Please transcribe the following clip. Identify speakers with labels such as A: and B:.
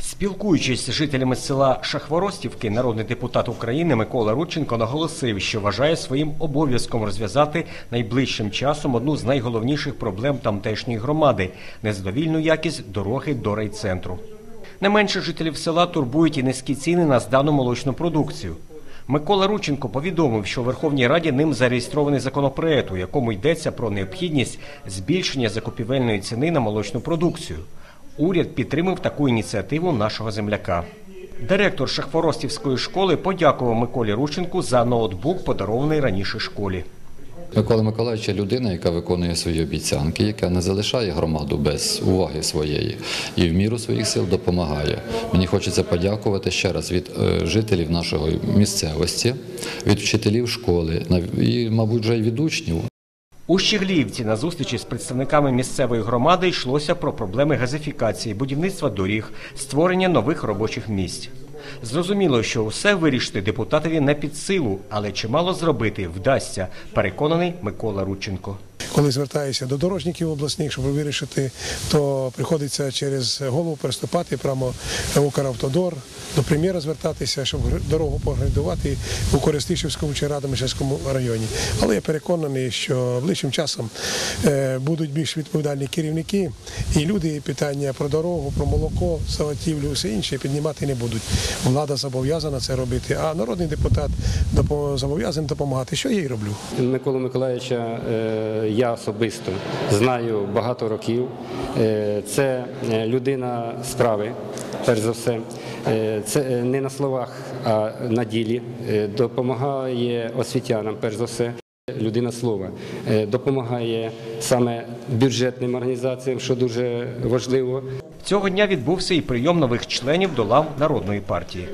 A: Спілкуючись з жителями села Шахворостівки, народний депутат України Микола Рудченко наголосив, що вважає своїм обов'язком розв'язати найближчим часом одну з найголовніших проблем тамтешньої громади незадовільну якість дороги до райцентру. Не менше жителів села турбують і низькі ціни на здану молочну продукцію. Микола Рученко повідомив, що у Верховній Раді ним зареєстрований законопроект, у якому йдеться про необхідність збільшення закупівельної ціни на молочну продукцію. Уряд підтримав таку ініціативу нашого земляка. Директор Шахворостівської школи подякував Миколі Рученку за ноутбук, подарований раніше школі.
B: Микола Миколаївич людина, яка виконує свої обіцянки, яка не залишає громаду без уваги своєї і в міру своїх сил допомагає. Мені хочеться подякувати ще раз від е, жителів нашої місцевості, від вчителів школи і, мабуть, вже від учнів.
A: У Щеглівці на зустрічі з представниками місцевої громади йшлося про проблеми газифікації, будівництва доріг, створення нових робочих місць. Зрозуміло, що все вирішити депутатові не під силу, але чимало зробити вдасться, переконаний Микола Рудченко.
C: Коли звертаюся до дорожників обласних, щоб вирішити, то приходиться через голову переступати прямо в Укравтодор, до прем'єра звертатися, щоб дорогу погрейдувати у Користишівському чи Радомишльському районі. Але я переконаний, що ближчим часом е, будуть більш відповідальні керівники, і люди питання про дорогу, про молоко, заготівлю, все інше піднімати не будуть. Влада зобов'язана це робити, а народний депутат зобов'язаний допомагати. Що я і роблю.
D: Миколу Миколаївича е, я особисто знаю багато років. Е, Це е, людина справи, перш за все. Е, Це не на словах, а на ділі. Допомагає освітянам, перш за все. Людина слова допомагає саме бюджетним організаціям, що дуже важливо.
A: Цього дня відбувся і прийом нових членів до лав народної партії.